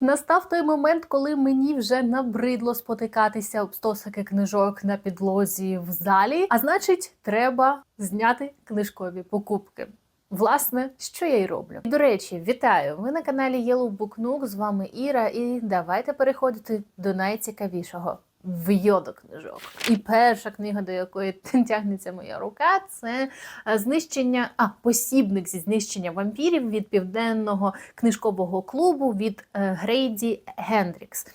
Настав той момент, коли мені вже набридло спотикатися об стосики книжок на підлозі в залі. А значить, треба зняти книжкові покупки. Власне, що я й роблю. До речі, вітаю! Ви на каналі Yellow Book Nook, з вами Іра, і давайте переходити до найцікавішого. Вйоду книжок. І перша книга, до якої тягнеться моя рука, це е, знищення, а посібник зі знищення вампірів від південного книжкового клубу від е, Грейді Гендрікс.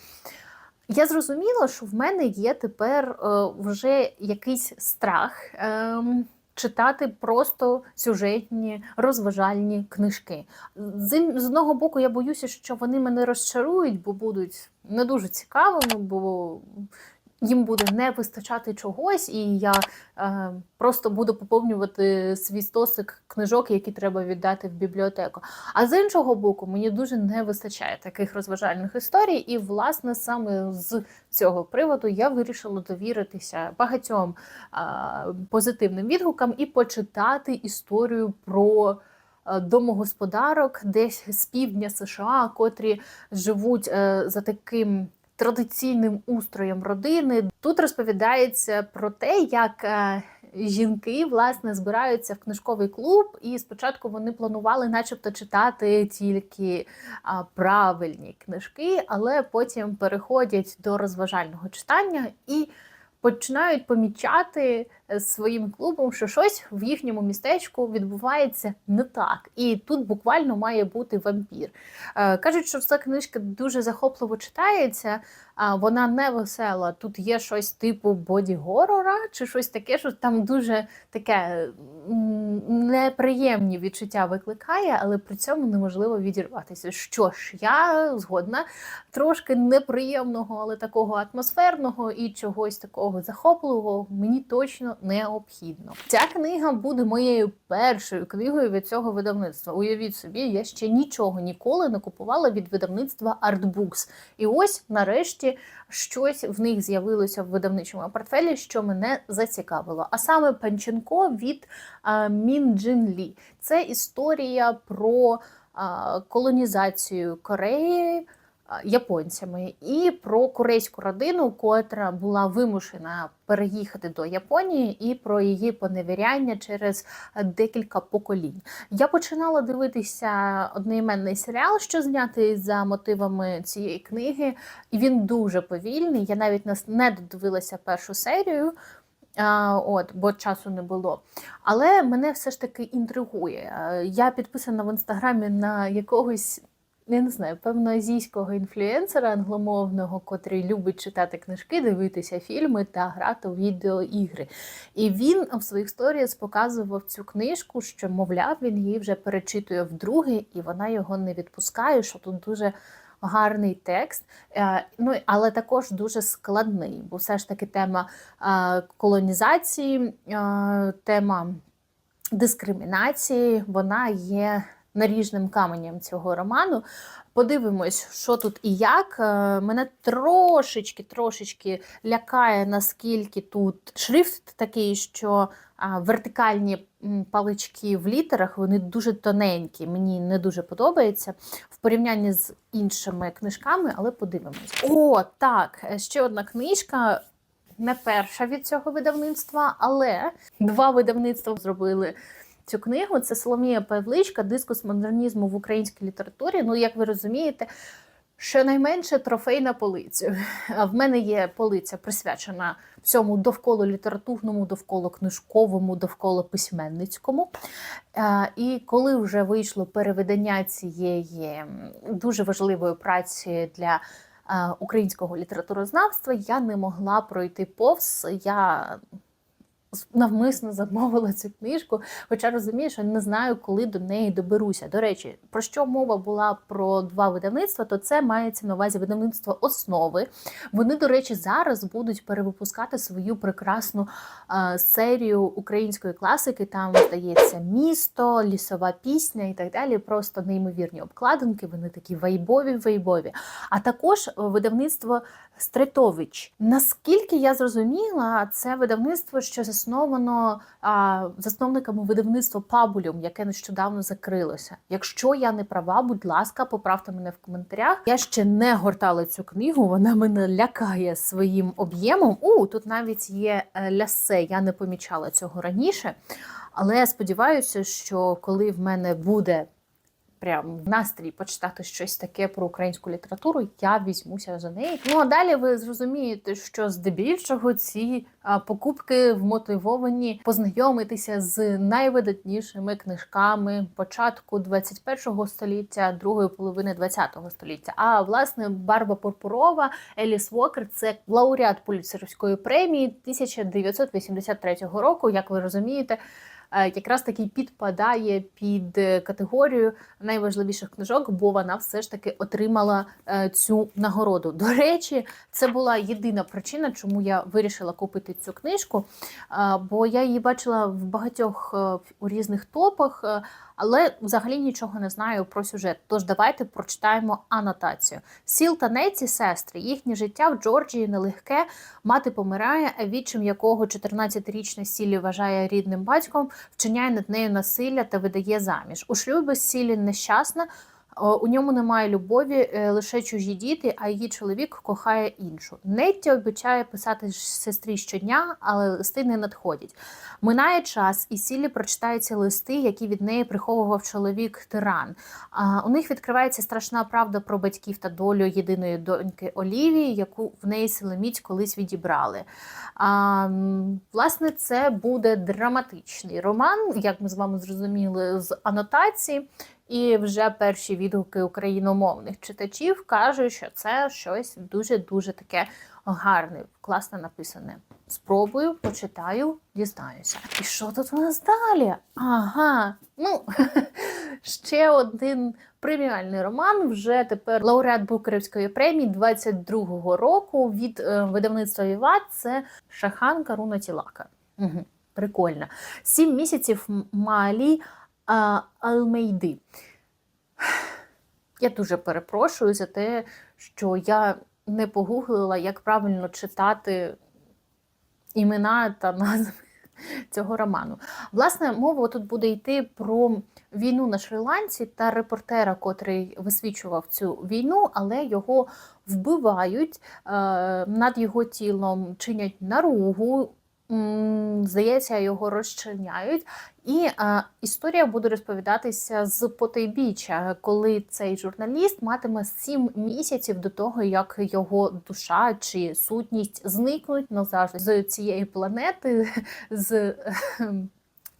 Я зрозуміла, що в мене є тепер е, вже якийсь страх. Читати просто сюжетні розважальні книжки. З одного боку, я боюся, що вони мене розчарують, бо будуть не дуже цікавими, бо їм буде не вистачати чогось, і я е, просто буду поповнювати свій стосик книжок, які треба віддати в бібліотеку. А з іншого боку, мені дуже не вистачає таких розважальних історій, і власне саме з цього приводу я вирішила довіритися багатьом е, позитивним відгукам і почитати історію про. е, Домогосподарок десь з півдня США, котрі живуть е, за таким традиційним устроєм родини. Тут розповідається про те, як е, жінки власне збираються в книжковий клуб, і спочатку вони планували, начебто, читати тільки правильні книжки, але потім переходять до розважального читання і починають помічати своїм клубом, що щось в їхньому містечку відбувається не так. І тут буквально має бути вампір. Е, Кажуть, що ця книжка дуже захопливо читається, а вона не весела. Тут є щось типу боді-горора, чи щось таке, що там дуже таке неприємні відчуття викликає, але при цьому неможливо відірватися. Що ж, я згодна трошки неприємного, але такого атмосферного і чогось такого захопливого мені точно необхідно. Ця книга буде моєю першою книгою від цього видавництва. Уявіть собі, я ще нічого ніколи не купувала від видавництва Artbooks. І ось нарешті щось в них з'явилося в видавничому портфелі, що мене зацікавило. А саме Панченко від а, Мін Джин Лі. Це історія про а, колонізацію Кореї японцями і про корейську родину, котра була вимушена переїхати до Японії, і про її поневіряння через декілька поколінь. Я починала дивитися одноіменний серіал, що знятий за мотивами цієї книги, і він дуже повільний. Я навіть не додивилася першу серію. А, от, бо часу не було. Але мене все ж таки інтригує. Е, Я підписана в інстаграмі на якогось, я не знаю, певно, азійського інфлюенсера англомовного, котрий любить читати книжки, дивитися фільми та грати у відеоігри. І він в своїх сторіс показував цю книжку, що, мовляв, він її вже перечитує вдруге, і вона його не відпускає, що тут дуже. Гарний текст, Е, ну але також дуже складний, бо все ж таки тема е, колонізації, е, тема дискримінації, вона є наріжним каменем цього роману. Подивимось, що тут і як. Е, Мене трошечки, трошечки лякає, наскільки тут шрифт такий, що вертикальні палички в літерах вони дуже тоненькі. Мені не дуже подобається в порівнянні з іншими книжками, але подивимось. О, так, е, ще одна книжка. Не перша від цього видавництва, але два видавництва зробили цю книгу. Це Соломія Павличка, дискус модернізму в українській літературі. Ну, як ви розумієте, щонайменше трофей на полицю. В мене є полиця присвячена всьому довкола літературному, довкола книжковому, довкола письменницькому. І коли вже вийшло перевидання цієї дуже важливої праці для українського літературознавства, я не могла пройти повз. Я навмисно замовила цю книжку, хоча розумію, що не знаю, коли до неї доберуся. До речі, про що мова була про два видавництва, то це мається на увазі видавництво основи. Вони, до речі, зараз будуть перевипускати свою прекрасну е, серію української класики. Там здається місто, лісова пісня і так далі. Просто неймовірні обкладинки. Вони такі вайбові, вайбові. А також е, видавництво Стритович. Наскільки я зрозуміла, це видавництво, що засновано а, засновниками видавництва Пабулюм, яке нещодавно закрилося. Якщо я не права, будь ласка, поправте мене в коментарях. Я ще не гортала цю книгу, вона мене лякає своїм об'ємом. У тут навіть є е, лясе. Я не помічала цього раніше. Але я сподіваюся, що коли в мене буде прям настрій почитати щось таке про українську літературу, я візьмуся за неї. Ну а далі ви зрозумієте, що здебільшого ці покупки вмотивовані познайомитися з найвидатнішими книжками початку 21-го століття, другої половини 20-го століття. А власне Барба Пурпурова, Еліс Вокер це лауреат Пуліцерівської премії 1983 року. Як ви розумієте, якраз таки підпадає під е, категорію найважливіших книжок, бо вона все ж таки отримала е, цю нагороду. До речі, це була єдина причина, чому я вирішила купити цю книжку, е, бо я її бачила в багатьох е, у різних топах. е, Але взагалі нічого не знаю про сюжет. Тож давайте прочитаємо анотацію. Сіл та Неці сестри. Їхнє життя в Джорджії нелегке. Мати помирає, а відчим якого 14-річна Сілі вважає рідним батьком, вчиняє над нею насилля та видає заміж. У шлюбі Сілі нещасна. О, У ньому немає любові, е, лише чужі діти, а її чоловік кохає іншу. Нетті обіцяє писати сестрі щодня, але листи не надходять. Минає час, і Сілі прочитає ці листи, які від неї приховував чоловік тиран. У них відкривається страшна правда про батьків та долю єдиної доньки Олівії, яку в неї силоміць колись відібрали. Власне, це буде драматичний роман, як ми з вами зрозуміли з анотації. І вже перші відгуки україномовних читачів кажуть, що це щось дуже дуже таке гарне, класно написане. Спробую, почитаю, дізнаюся. І що тут у нас далі? Ага, ну ще один преміальний роман. Вже тепер лауреат Букерівської премії 22-го року від е, видавництва Віват. Це Шахан Каруна Тілака. Угу, прикольно. Сім місяців Малі Алмейди. Я дуже перепрошую за те, що я не погуглила, як правильно читати імена та назви цього роману. Власне, мова тут буде йти про війну на Шрі-Ланці та репортера, котрий висвічував цю війну, але його вбивають, е, над його тілом чинять наругу. Здається, його розчиняють, і е, історія буде розповідатися з потайбіччя, коли цей журналіст матиме сім місяців до того, як його душа чи сутність зникнуть назавжди. З цієї планети, з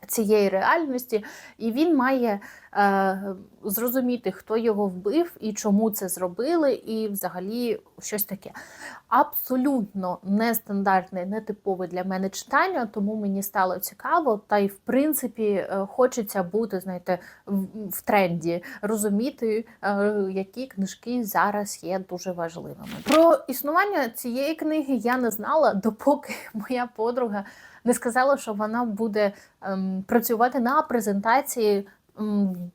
цієї реальності, і він має е, зрозуміти, хто його вбив і чому це зробили, і взагалі щось таке. Абсолютно нестандартне, нетипове для мене читання, тому мені стало цікаво, та й в принципі е, хочеться бути, знаєте, в, тренді, розуміти, е, які книжки зараз є дуже важливими. Про існування цієї книги я не знала, допоки моя подруга не сказала, що вона буде ем, працювати на презентації. ем,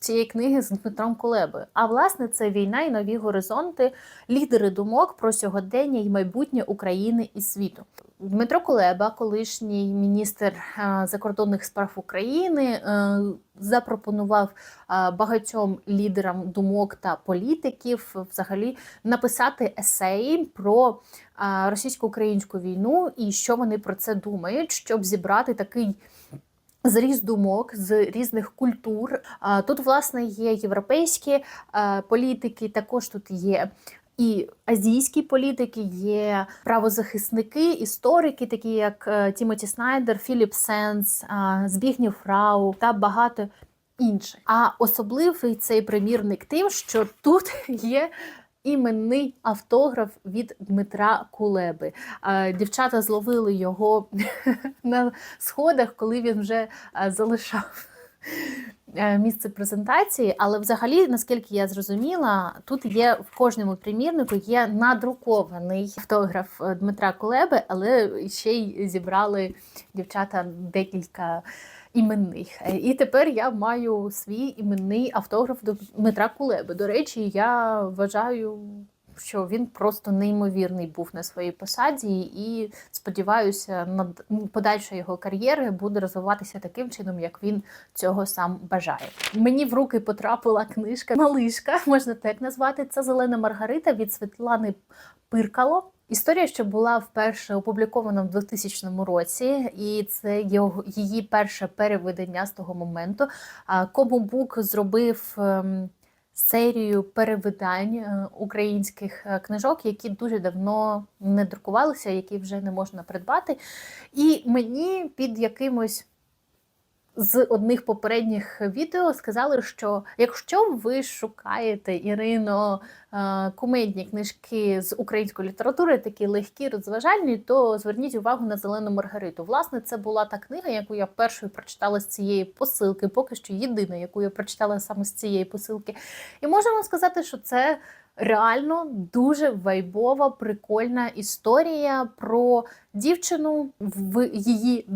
Цієї книги з Дмитром Кулебою. А власне, це війна і нові горизонти, лідери думок про сьогодення і майбутнє України і світу. Дмитро Кулеба, колишній міністр е, закордонних справ України, е, запропонував е, багатьом лідерам думок та політиків взагалі написати есеї про російсько-українську війну і що вони про це думають, щоб зібрати такий. Зріз думок з різних культур. Тут, власне, є європейські політики, також тут є і азійські політики, є правозахисники, історики, такі як е, Тімоті Снайдер, Філіп Сенс, Збігнів Фрау та багато інших. А особливий цей примірник тим, що тут є. Іменний автограф від Дмитра Кулеби. Дівчата зловили його на сходах, коли він вже е, залишав е, місце презентації. Але взагалі, наскільки я зрозуміла, тут є в кожному примірнику є надрукований автограф е, Дмитра Кулеби, але ще й зібрали дівчата декілька. Іменних. Е, І тепер я маю свій іменний автограф до Дмитра Кулеби. До речі, я вважаю що він просто неймовірний був на своїй посаді, і сподіваюся, над подальша його кар'єри буде розвиватися таким чином, як він цього сам бажає. Мені в руки потрапила книжка Малишка, можна так назвати. Це Зелена Маргарита від Світлани Пиркало. Історія, що була вперше опублікована в 2000 році, і це її перше перевидання з того моменту. А Кому Бук зробив ем, серію перевидань е, українських е, книжок, які дуже давно не друкувалися, які вже не можна придбати. І мені під якимось з одних попередніх відео сказали, що якщо ви шукаєте Ірино е, кумедні книжки з української літератури, такі легкі, розважальні, то зверніть увагу на зелену Маргариту. Власне, це була та книга, яку я першою прочитала з цієї посилки, поки що єдина, яку я прочитала саме з цієї посилки. І можемо сказати, що це. Реально дуже вайбова, прикольна історія про дівчину в її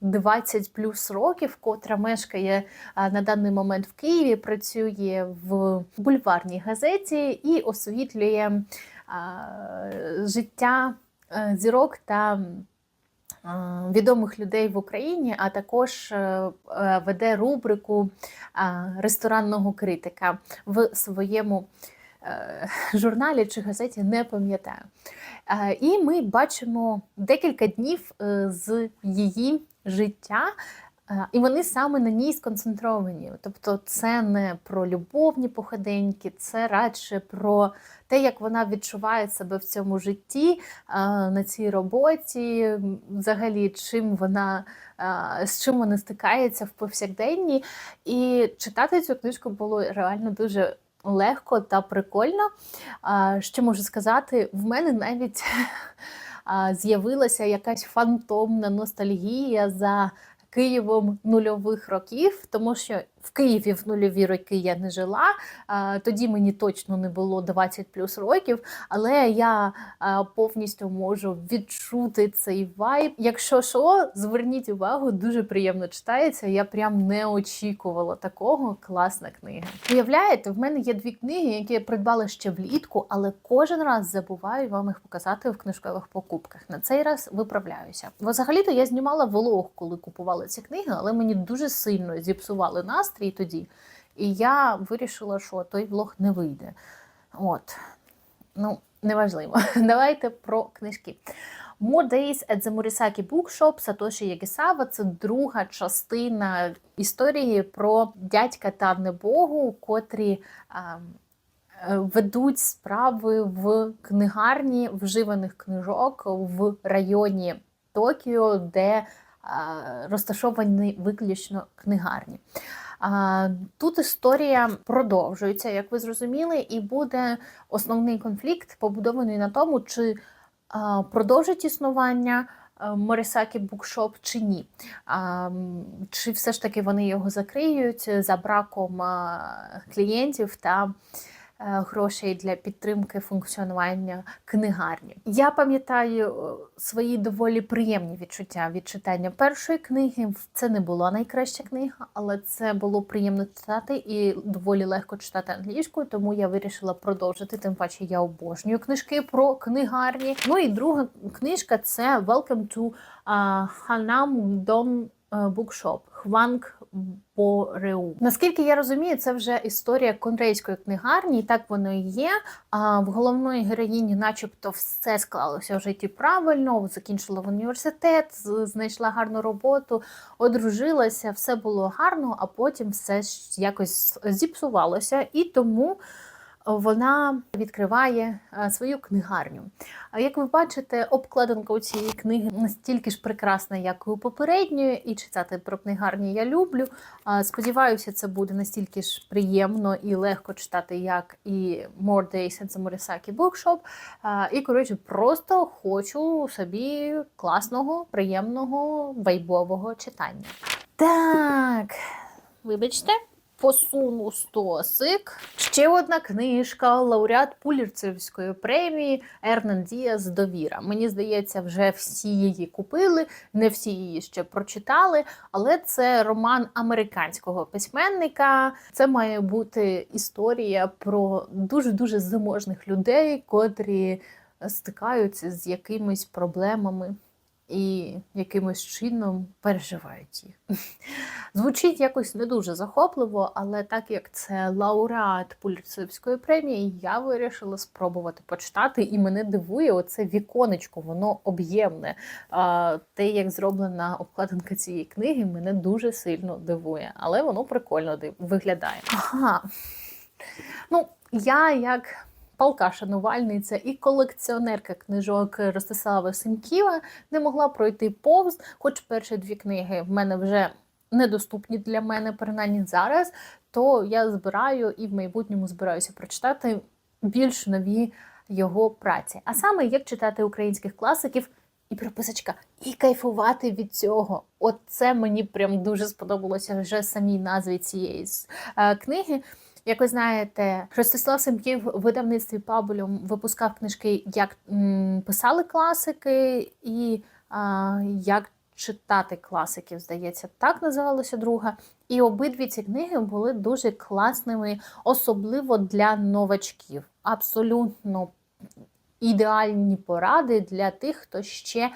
20 плюс років, котра мешкає на даний момент в Києві, працює в бульварній газеті і освітлює життя зірок та відомих людей в Україні, а також веде рубрику ресторанного критика в своєму. е, Журналі чи газеті не пам'ятаю. Е, І ми бачимо декілька днів е, з її життя, е, і вони саме на ній сконцентровані. Тобто, це не про любовні походеньки, це радше про те, як вона відчуває себе в цьому житті, е, на цій роботі, взагалі, чим вона. е, З чим вона стикається в повсякденні, і читати цю книжку було реально дуже легко та прикольно. Що можу сказати? В мене навіть з'явилася якась фантомна ностальгія за Києвом нульових років, тому що в Києві в нульові роки я не жила. Тоді мені точно не було 20 плюс років, але я повністю можу відчути цей вайб. Якщо що, зверніть увагу, дуже приємно читається. Я прям не очікувала такого. Класна книга. Уявляєте, в мене є дві книги, які я придбала ще влітку, але кожен раз забуваю вам їх показати в книжкових покупках. На цей раз виправляюся. Взагалі-то я знімала влог, коли купувала ці книги, але мені дуже сильно зіпсували настрій тоді. І я вирішила, що той влог не вийде. От. Ну, неважливо. Давайте про книжки. More Days at the Morisaki Bookshop Сатоші Ягісава це друга частина історії про дядька та небогу, котрі ведуть справи в книгарні вживаних книжок в районі Токіо, де розташовані виключно книгарні. Тут історія продовжується, як ви зрозуміли, і буде основний конфлікт побудований на тому, чи продовжить існування Морисакі Букшоп чи ні. А, Чи все ж таки вони його закриють за браком клієнтів та е, грошей для підтримки функціонування книгарні. Я пам'ятаю е, свої доволі приємні відчуття від читання першої книги. Це не була найкраща книга, але це було приємно читати і доволі легко читати англійською, тому я вирішила продовжити. Тим паче я обожнюю книжки про книгарні. Ну і друга книжка це Welcome to uh, Hanam Dong Bookshop. Хванг Бореу. Наскільки я розумію, це вже історія конрейської книгарні, і так воно і є. А в головної героїні, начебто, все склалося в житті правильно, закінчила в університет, знайшла гарну роботу, одружилася, все було гарно, а потім все якось зіпсувалося. І тому вона відкриває е, свою книгарню. А як ви бачите, обкладинка у цієї книги настільки ж прекрасна, як і у попередньої, і читати про книгарні я люблю. Сподіваюся, це буде настільки ж приємно і легко читати, як і More Days at the Bookshop. І, коротше, просто хочу собі класного, приємного, вайбового читання. Так, вибачте. Посуну стосик. Ще одна книжка, лауреат Пулірцевської премії Ернан Діас Довіра. Мені здається, вже всі її купили, не всі її ще прочитали, але це роман американського письменника. Це має бути історія про дуже дуже заможних людей, котрі стикаються з якимись проблемами і якимось чином переживають їх. Звучить якось не дуже захопливо, але так як це лауреат Пуліцерівської премії, я вирішила спробувати почитати, і мене дивує оце віконечко, воно об'ємне. Те, як зроблена обкладинка цієї книги, мене дуже сильно дивує, але воно прикольно виглядає. Ага. Ну, я як палка шанувальниця і колекціонерка книжок Ростислава Сенківа не могла пройти повз, хоч перші дві книги в мене вже недоступні для мене, принаймні зараз, то я збираю і в майбутньому збираюся прочитати більш нові його праці. А саме як читати українських класиків. І приписочка, і кайфувати від цього. От це мені прям дуже сподобалося вже самій назві цієї е, книги. Як ви знаєте, Ростислав Семків в видавництві Пабулюм випускав книжки, як писали класики, і а, як читати класиків, здається, так називалася друга. І обидві ці книги були дуже класними, особливо для новачків. Абсолютно ідеальні поради для тих, хто ще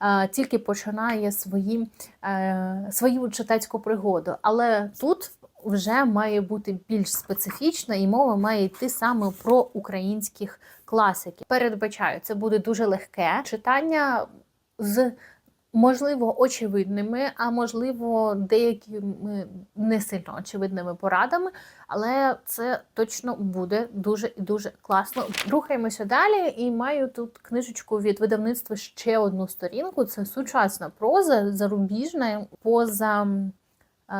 е, тільки починає свої, е, свою читацьку пригоду. Але тут вже має бути більш специфічна, і мова має йти саме про українських класиків. Передбачаю, це буде дуже легке читання з. Можливо, очевидними, а можливо, деякими не сильно очевидними порадами, але це точно буде дуже і дуже класно. Рухаємося далі, і маю тут книжечку від видавництва ще одну сторінку. Це сучасна проза, зарубіжна, поза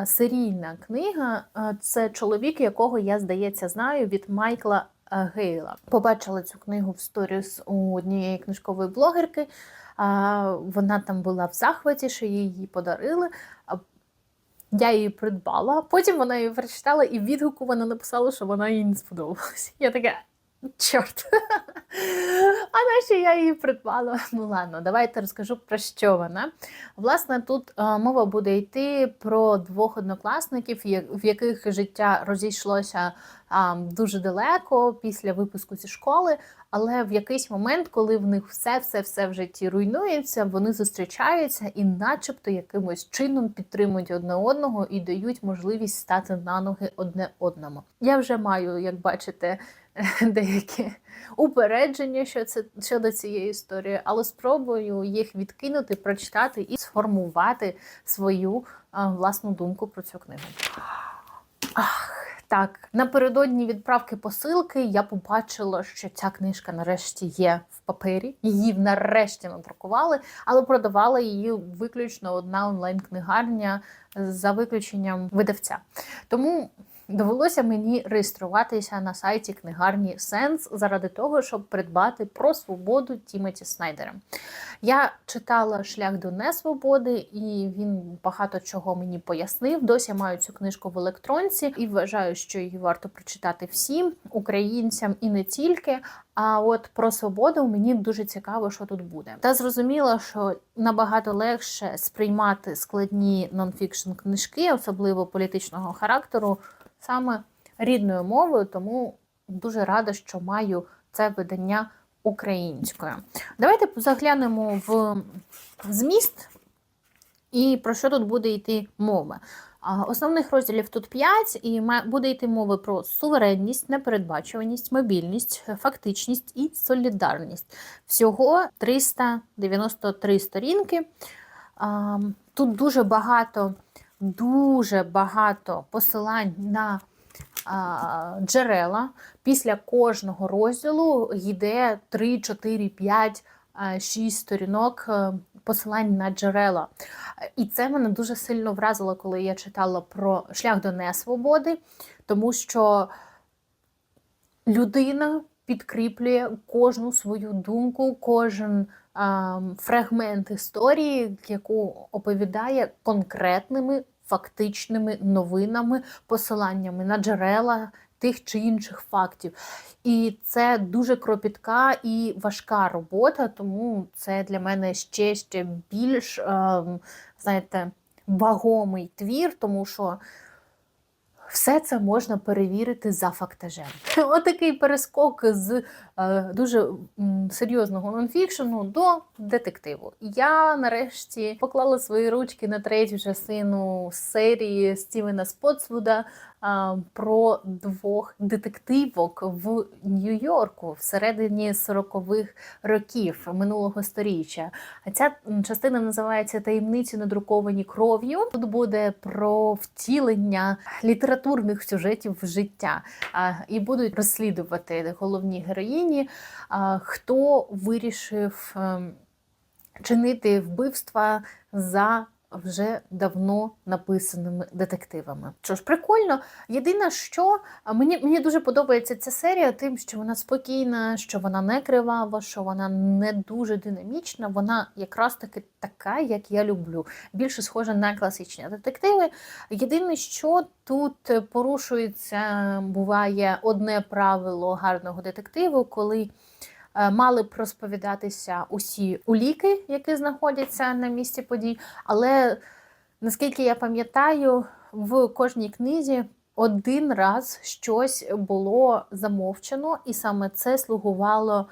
серійна книга. Е, Це чоловік, якого я, здається, знаю від Майкла е, Гейла. Побачила цю книгу в сторіс у однієї книжкової блогерки. Вона там була в захваті, що її подарили. Я її придбала. Потім вона її прочитала, і відгуку вона написала, що вона їй не сподобалась. Я така. Чорт. А нащо я її придбала? Ну ладно, давайте розкажу про що вона. Власне, тут е, мова буде йти про двох однокласників, в яких життя розійшлося дуже далеко після випуску зі школи. Але в якийсь момент, коли в них все, все, все в житті руйнується, вони зустрічаються і, начебто, якимось чином підтримують одне одного і дають можливість стати на ноги одне одному. Я вже маю, як бачите, деякі упередження щодо цієї історії, але спробую їх відкинути, прочитати і сформувати свою власну думку про цю книгу. Ах, так, напередодні відправки посилки я побачила, що ця книжка нарешті є в папері. Її нарешті надрукували, але продавала її виключно одна онлайн-книгарня за виключенням видавця. Тому довелося мені реєструватися на сайті книгарні Сенс заради того, щоб придбати про свободу Тімоті Снайдера. Я читала шлях до несвободи, і він багато чого мені пояснив. Досі маю цю книжку в електронці і вважаю, що її варто прочитати всім українцям і не тільки. А от про свободу мені дуже цікаво, що тут буде. Та зрозуміла, що набагато легше сприймати складні нонфікшн книжки, особливо політичного характеру, саме рідною мовою, тому дуже рада, що маю це видання українською. Давайте заглянемо в зміст і про що тут буде йти мова. Основних розділів тут 5, і буде йти мова про суверенність, непередбачуваність, мобільність, фактичність і солідарність. Всього 393 сторінки. Тут дуже багато, дуже багато посилань на джерела. Після кожного розділу йде 3, 4, 5, 6 сторінок е, посилань на джерела. І це мене дуже сильно вразило, коли я читала про шлях до несвободи, тому що людина підкріплює кожну свою думку, кожен фрагмент історії, яку оповідає конкретними фактичними новинами, посиланнями на джерела тих чи інших фактів. І це дуже кропітка і важка робота, тому це для мене ще ще більш, ем, знаєте, вагомий твір, тому що. Все це можна перевірити за фактажем. Отакий перескок з дуже серйозного нонфікшену до детективу. Я нарешті поклала свої ручки на третю частину серії Стівена Спотсвуда е, про двох детективок в Нью-Йорку всередині 40-х років минулого сторіччя. А ця частина називається Таємниці надруковані кров'ю. Тут буде про втілення літературних сюжетів в життя. І будуть розслідувати головні героїні, а, хто вирішив ем, чинити вбивства за вже давно написаними детективами. Що ж, прикольно. Єдине, що мені, мені дуже подобається ця серія, тим, що вона спокійна, що вона не кривава, що вона не дуже динамічна. Вона якраз таки така, як я люблю. Більше схожа на класичні детективи. Єдине, що тут порушується, буває одне правило гарного детективу, коли мали б розповідатися усі уліки, які знаходяться на місці подій. Але наскільки я пам'ятаю, в кожній книзі один раз щось було замовчено, і саме це слугувало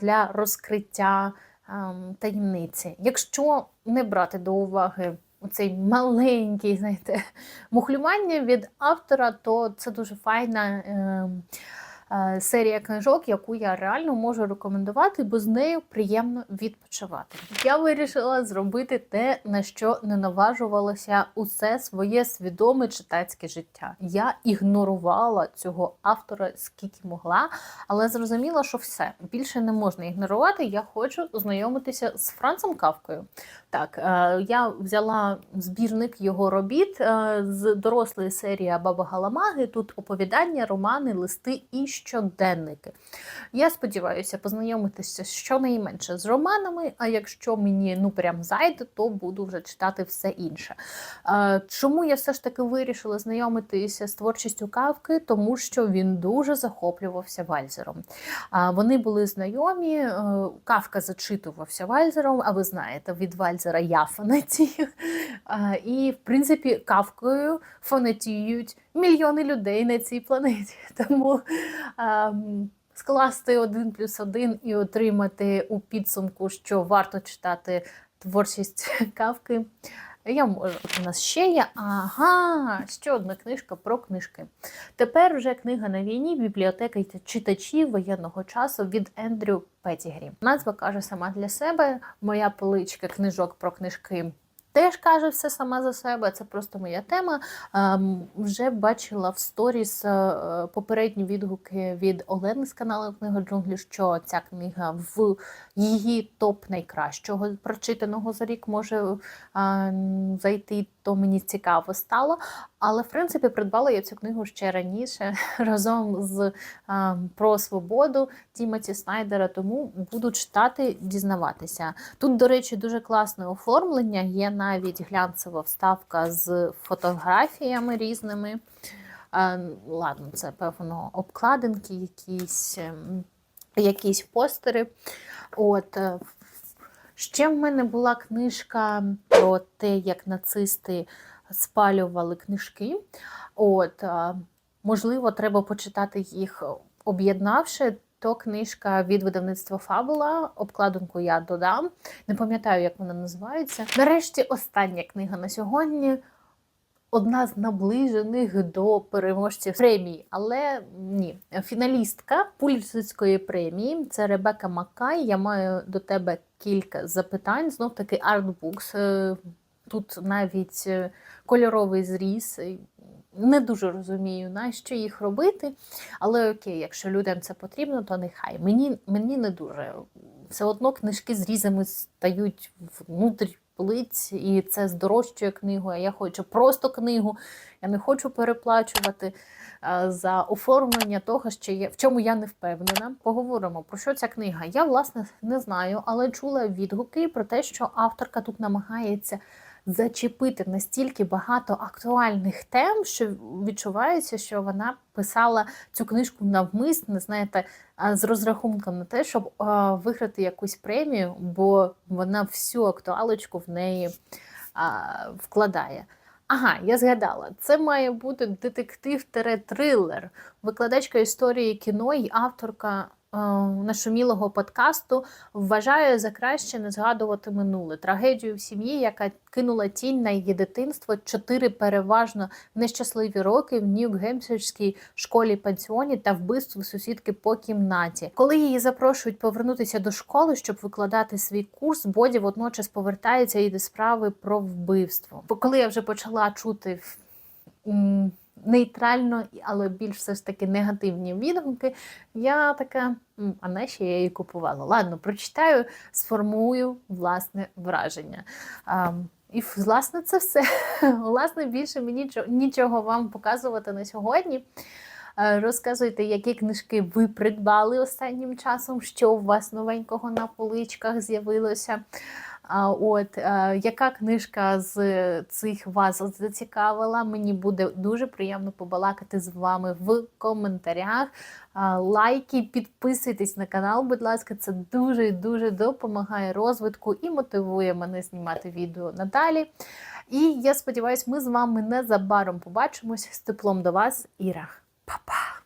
для розкриття ем, таємниці. Якщо не брати до уваги цей маленький, знаєте, мухлювання від автора, то це дуже файна. ем, е, Серія книжок, яку я реально можу рекомендувати, бо з нею приємно відпочивати. Я вирішила зробити те, на що не наважувалося усе своє свідоме читацьке життя. Я ігнорувала цього автора скільки могла, але зрозуміла, що все більше не можна ігнорувати. Я хочу знайомитися з Францем Кавкою. Так, е, я взяла збірник його робіт е, з дорослої серії Баба Галамаги. Тут оповідання, романи, листи і щоденники. Я сподіваюся познайомитися щонайменше з романами, а якщо мені ну прям зайде, то буду вже читати все інше. Е, Чому я все ж таки вирішила знайомитися з творчістю Кавки? Тому що він дуже захоплювався Вальзером. А, Вони були знайомі, е, Кавка зачитувався Вальзером, а ви знаєте, від Вальзера я фанатію. І, в принципі, Кавкою фанатіють мільйони людей на цій планеті. Тому а, скласти один плюс один і отримати у підсумку, що варто читати творчість Кавки. Я можу. У нас ще є. Ага, ще одна книжка про книжки. Тепер вже книга на війні, бібліотека читачів воєнного часу від Ендрю Петтігрі. Назва каже сама для себе. Моя поличка книжок про книжки. Теж каже все сама за себе, це просто моя тема. Ем, вже бачила в сторіс е, попередні відгуки від Олени з каналу Книга джунглі, що ця книга в її топ найкращого прочитаного за рік може е, зайти, то мені цікаво стало. Але в принципі придбала я цю книгу ще раніше разом з е, про свободу Тімоті Снайдера. Тому буду читати, дізнаватися. Тут, до речі, дуже класне оформлення. Є навіть глянцева вставка з фотографіями різними. Е, ладно, це певно обкладинки, якісь, ем, якісь постери. От. е, Ще в мене була книжка про те, як нацисти спалювали книжки. От, е, можливо, треба почитати їх об'єднавши. То книжка від видавництва Фабула. Обкладинку я додам. Не пам'ятаю, як вона називається. Нарешті, остання книга на сьогодні. Одна з наближених до переможців премії, але ні, фіналістка Пуліцерської премії це Ребека Маккай. Я маю до тебе кілька запитань. Знов таки артбукс. Е, Тут навіть е, кольоровий зріз. Не дуже розумію, на що їх робити. Але окей, якщо людям це потрібно, то нехай. Мені, мені не дуже. Все одно книжки з різами стають внутрі полиць, і це здорожчує книгу. А я хочу просто книгу. Я не хочу переплачувати е, за оформлення того, що є, в чому я не впевнена. Поговоримо про що ця книга. Я, власне, не знаю, але чула відгуки про те, що авторка тут намагається зачепити настільки багато актуальних тем, що відчувається, що вона писала цю книжку навмисно, знаєте, з розрахунком на те, щоб виграти якусь премію, бо вона всю актуалочку в неї вкладає. Ага, я згадала, це має бути детектив-трилер, викладачка історії кіно і авторка нашумілого подкасту вважає за краще не згадувати минуле трагедію в сім'ї, яка кинула тінь на її дитинство, чотири переважно нещасливі роки в Нью-Гемпширській школі пансіоні та вбивство сусідки по кімнаті. Коли її запрошують повернутися до школи, щоб викладати свій курс, Боді водночас повертається і до справи про вбивство. Бо коли я вже почала чути нейтрально, але більш все ж таки негативні відгуки, я така, «М, а нащо я її купувала? Ладно, прочитаю, сформую власне враження. А, і власне це все. Власне, більше мені нічого, нічого вам показувати на сьогодні. Е, Розказуйте, які книжки ви придбали останнім часом, що у вас новенького на поличках з'явилося. От е, яка книжка з цих вас зацікавила? Мені буде дуже приємно побалакати з вами в коментарях. Лайки, підписуйтесь на канал, будь ласка, це дуже дуже допомагає розвитку і мотивує мене знімати відео надалі. І я сподіваюся, ми з вами незабаром побачимось з теплом до вас, Іра. Па-па!